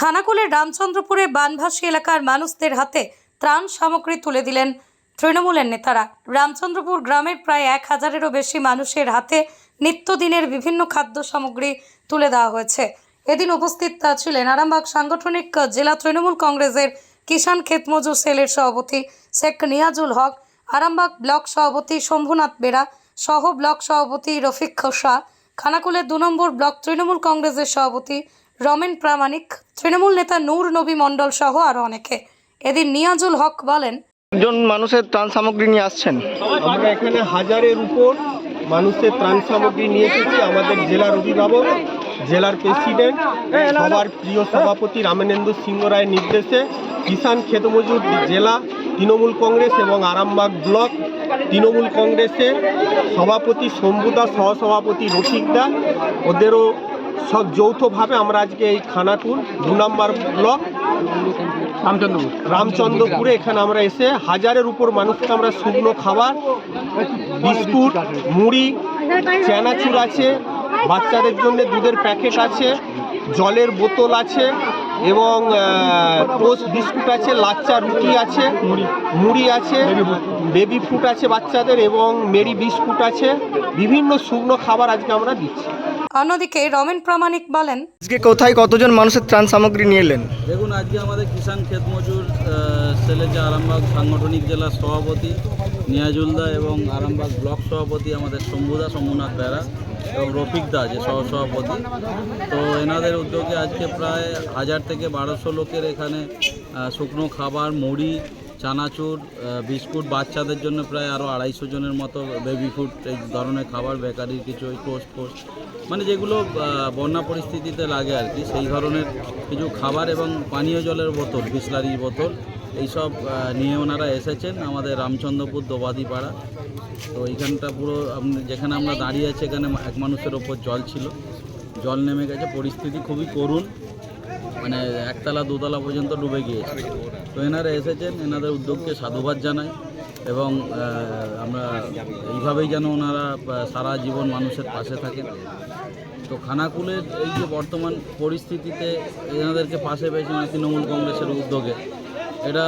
খানাকুলের রামচন্দ্রপুরে বানভাসী এলাকার মানুষদের হাতে ত্রাণ সামগ্রী তুলে দিলেন তৃণমূলের নেতারা। রামচন্দ্রপুর গ্রামের প্রায় এক হাজারেরও বেশি মানুষের হাতে নিত্যদিনের বিভিন্ন খাদ্য সামগ্রী তুলে দেওয়া হয়েছে। এদিন উপস্থিত ছিলেন আরামবাগ সাংগঠনিক জেলা তৃণমূল কংগ্রেসের কিষাণ ক্ষেতমজুর সেলের সভাপতি শেখ নিয়াজুল হক, আরামবাগ ব্লক সভাপতি শম্ভুনাথ বেরা, সহ ব্লক সভাপতি রফিক খোসা খানাকুলের দু নম্বর ব্লক তৃণমূল কংগ্রেসের সভাপতি রমেন প্রামাণিক তৃণমূল নেতা নূর নবী মণ্ডল সহ আরও অনেকে। এদিন নিয়াজুল হক বলেন একজন মানুষের ত্রাণ সামগ্রী নিয়ে আসছেন। আমরা এখানে হাজারের উপর মানুষের ত্রাণ সামগ্রী নিয়ে এসেছি আমাদের জেলার অভিভাবক জেলার প্রেসিডেন্ট সবার প্রিয় সভাপতি রামেন্দ্র সিংহ রায়ের নির্দেশে কিষাণ ক্ষেতমজুর জেলা তৃণমূল কংগ্রেস এবং আরামবাগ ব্লক তৃণমূল কংগ্রেসের সভাপতি শম্ভুদা সহসভাপতি রফিকদা ওদেরও সব যৌথভাবে আমরা আজকে এই খানাকুল দু নম্বর ব্লক রামচন্দ্রপুর। রামচন্দ্রপুরে এখানে আমরা এসে হাজারের উপর মানুষকে আমরা শুকনো খাবার বিস্কুট মুড়ি চানাচুর আছে বাচ্চাদের জন্য দুধের প্যাকেট আছে জলের বোতল আছে এবং টোস্ট বিস্কুট আছে লাচ্চা রুটি আছে মুড়ি আছে বেবি ফুড আছে বাচ্চাদের এবং মেরি বিস্কুট আছে। বিভিন্ন শুকনো খাবার আজকে আমরা দিচ্ছি। অন্যদিকে রমেন প্রামাণিক বলেন আজকে কোথায় কতজন মানুষের ত্রাণ সামগ্রী নিয়ে এলেন? দেখুন আজকে আমাদের কিষাণ ক্ষেত মজুর সেলের যে আরামবাগ সাংগঠনিক জেলার সভাপতি নিয়াজুলদা এবং আরামবাগ ব্লক সভাপতি আমাদের শম্ভুদা শম্ভুনাথ বেড়া এবং রফিক দা যে সহসভাপতি তো এনাদের উদ্যোগে আজকে প্রায় হাজার থেকে বারোশো লোকের এখানে শুকনো খাবার মুড়ি চানাচুর বিস্কুট বাচ্চাদের জন্য প্রায় আরও আড়াইশো জনের মতো বেবি ফুড এই ধরনের খাবার, বেকারির কিছু ওই টোস্ট ফোস্ট মানে যেগুলো বন্যা পরিস্থিতিতে লাগে আর কি। সেই ধরনের কিছু খাবার এবং পানীয় জলের বোতল, বিসলারির বোতল, এইসব নিয়ে ওনারা এসেছেন আমাদের রামচন্দ্রপুর দোবাদি পাড়া। তো এইখানটা পুরো যেখানে আমরা দাঁড়িয়ে আছি, এখানে এক মানুষের ওপর জল ছিল। জল নেমে গেছে, পরিস্থিতি খুবই করুণ। মানে একতলা, দুতলা পর্যন্ত ডুবে গিয়েছে। তো এনারা এসেছেন, এনাদের উদ্যোগকে সাধুবাদ জানাই এবং আমরা এইভাবেই যেন ওনারা সারা জীবন মানুষের পাশে থাকেন। তো খানাকুলের এই যে বর্তমান পরিস্থিতিতে এনাদেরকে পাশে পেয়েছে মানে তৃণমূল কংগ্রেসের উদ্যোগে। এটা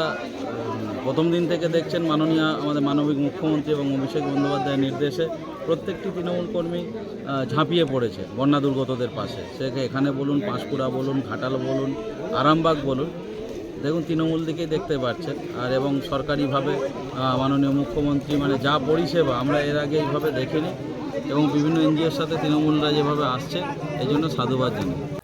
প্রথম দিন থেকে দেখছেন মাননীয় আমাদের মানবিক মুখ্যমন্ত্রী এবং অভিষেক বন্দ্যোপাধ্যায়ের নির্দেশে প্রত্যেকটি তৃণমূল কর্মী ঝাঁপিয়ে পড়েছে বন্যা দুর্গতদের পাশে। সে এখানে বলুন, পাঁশকুড়া বলুন, ঘাটাল বলুন, আরামবাগ বলুন, দেখুন তৃণমূল দিকেই দেখতে পাচ্ছেন। আর এবং সরকারিভাবে মাননীয় মুখ্যমন্ত্রী মানে যা পরিষেবা আমরা এর আগে এইভাবে দেখিনি এবং বিভিন্ন এনজিওর সাথে তৃণমূলরা যেভাবে আসছে এই জন্য সাধুবাদ জানাই।